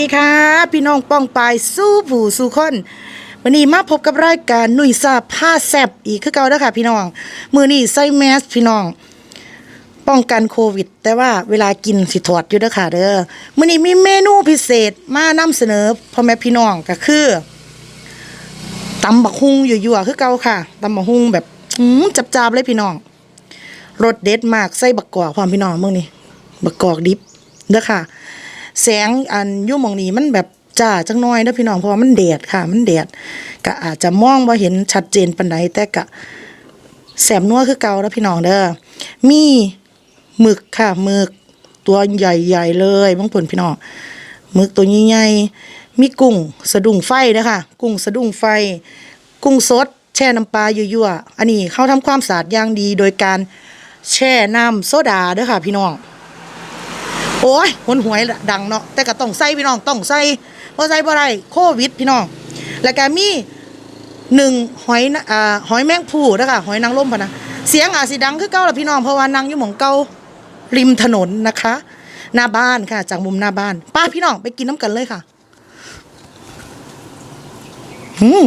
ดีค่ะ พี่น้องป้องปายสู้ผู้สู้คนวันนี้มาพบกับรายการหนุ่ยซาผ้าแซบอีกคือเก่าแล้วค่ะพี่น้อง มือนี้ใส่แมสพี่น้อง ป้องกันโควิด แต่ว่าเวลากินสิถอดอยู่เด้อค่ะเด้อมือนี้มีเมนูพิเศษมานำเสนอพ่อแม่พี่น้องก็คือตำบักฮุงยั่วๆคือเก่าค่ะตำบักฮุงแบบอืมจับเลยพี่น้องรสเด็ดมากใส่บักกอกพร้อมพี่น้องมื้อนี้บักกอกดิบเด้อค่ะ แสงอันยู่มองนี้มันแบบจ้าจังน้อยเด้อพี่น้องเพราะว่ามันแดดค่ะ มันแดดก็อาจจะมองบ่าเห็นชัดเจนปานใดแต่ก็แสบนัวคือเก่าแล้วพี่น้องเด้อมีหมึกค่ะหมึกตัวใหญ่ๆเลยบางผลพี่น้องหมึกตัวใหญ่ๆมีกุ้งสะดุ้งไฟนะคะกุ้งสะดุ้งไฟ กุ้งสด แช่น้ำปลายั่วๆอันนี้เขาทำความสะอาดอย่างดีโดยการแช่น้ำโซดาเด้อค่ะ พี่น้อง โอ้ยหนหวยดังเนาะแต่ก็ต้องใส่พี่น้องต้องใส่เพราะใส่บ่ได้โควิดพี่น้อง แล้วก็มีหนึ่งหอยอ่าหอยแมงผู้นะคะหอยนางรมพะนะเสียงอาจสิดังคือเก่าละพี่น้องเพราะว่านางอยู่หม่องเก่าริมถนนนะคะ หน้าบ้านค่ะ จากมุมหน้าบ้าน ป้าพี่น้องไปกินน้ำกันเลยค่ะอืม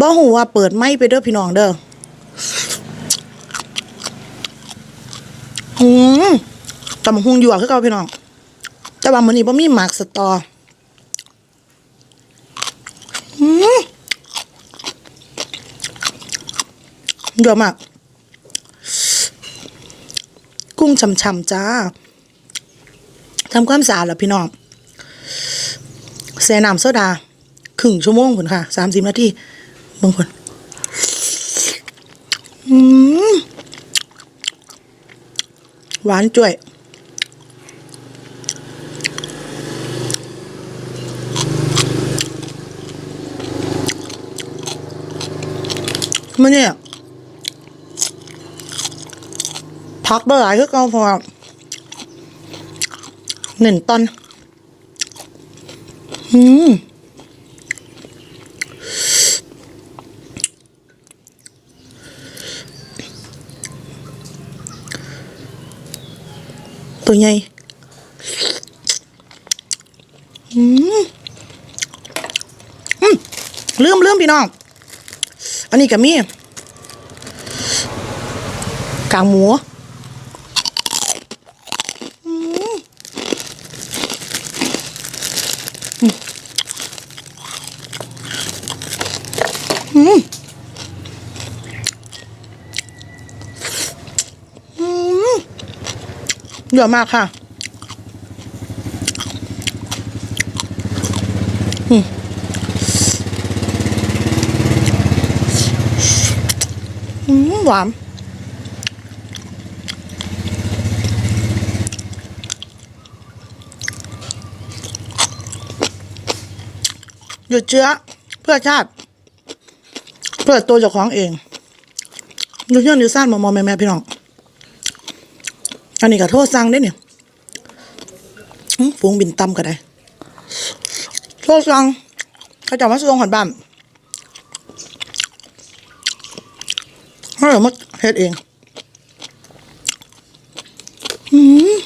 บ่หูว่าเปิดไม้ไปเด้อพี่น้องเด้อ อืมตำบักหุงอยู่อะคือเก่าพี่น้อง แต่ว่ามื้อนี้บ่มีหมากสตอ อืมเยอะมาก กุ้งช่ำๆจ้าทำความสะอาดแล้วพี่น้องแซ่น้ำโซดาครึ่งชั่วโมงคุณค่ะสามสิบนาทีบางคนอืม หวานจ่วยมันเนี่ยพักเบอร์หลายคือเกาพอหนึ่งตอนอืม ตัวใหญ่อืมอืมลืมลืมพี่น้อง อันนี้ก็มีกางหมูอืมอืมอืมอืม เยอะมากค่ะอืมหวานหยุดเชื้อ เพื่อชาติ เพื่อตัวเจ้าของเองดูเรื่องนิวซ่านมามอแม่แม่พี่น้อง อันนี้ก็โทษสั่งได้เนี่ยอื้อฝูงบินต่ำก็ได้ โทษสั่งเขาจะมาส่งหอนบ้านให้เรามาเฮ็ดเองอืม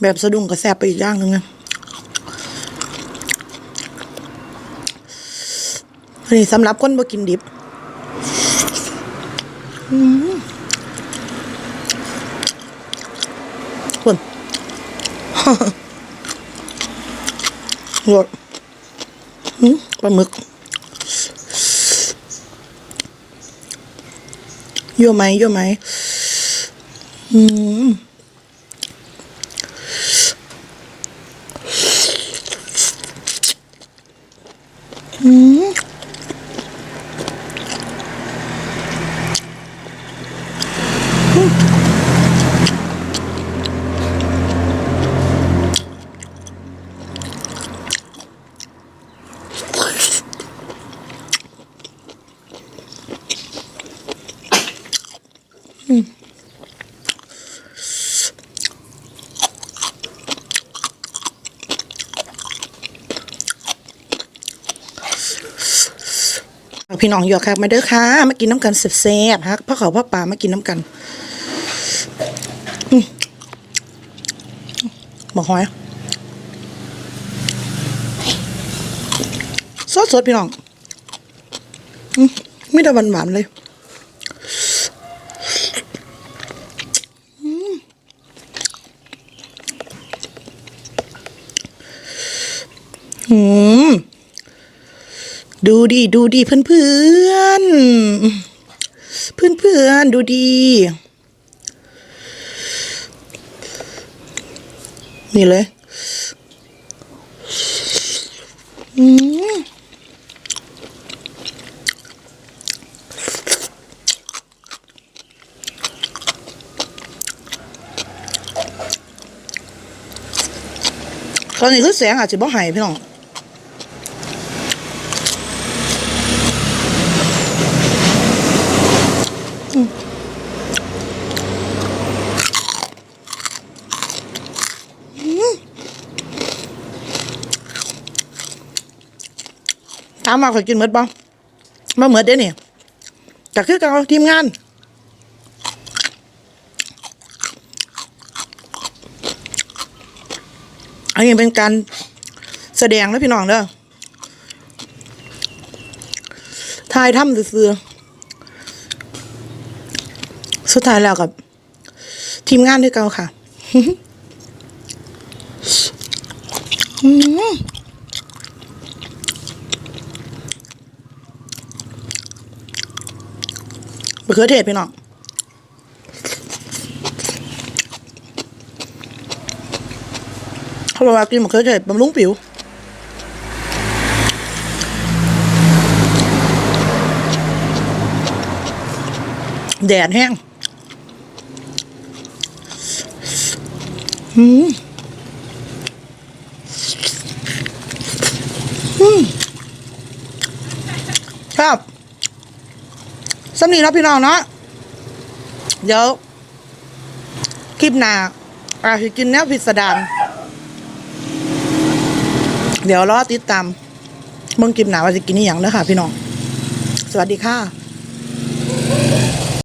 แบบสะดุ้งก็แซบไปอีกอย่างหนึ่งนะ นนี้สำหรับคนบ่กินดิบอืมคนรสอืมปลาหมึกยั่วไหมยั่วไหมอืมอืม Mm-hmm. พี่น้องหยอกค่ะมาเด้อค่ะมากินน้ำกันแซ่บๆฮะพ่อเขาพ่อป่ามากินน้ำกันบอกหอยสดสดพี่น้องไม่ได้หวานหวานเลยอืมอืม ดูดีดูดีเพื่อนเพื่อนเพื่อนเพื่อนดูดี นี่เลยอืมตอนนี้คือเสียงอาจจะบ่หายพี่น้องามาข่อยกินเหมือดบ่มาเหมือดเด้นี่จากคือเก่าทีมงานอันนี้เป็นการแสดงแล้วพี่น้องเด้อทายถ้ำซื่อสุดท้ายแล้วกับ ทีมงานด้วยเก่าค่ะ อืมะเขือเทศพี่น้องเขาบอกว่ากินมะเขือเทศบำรุงผิวแดดแห้งอืมอืมครับ สำนีเนาะพี่น้องเนาะเดี๋ยว คลิปหน้าอาจจะกินแนวพิสดารเดี๋ยวรอติดตามเบิ่งคลิปหน้าว่าจะกินอย่างเด้อค่ะ พี่น้อง สวัสดีค่ะ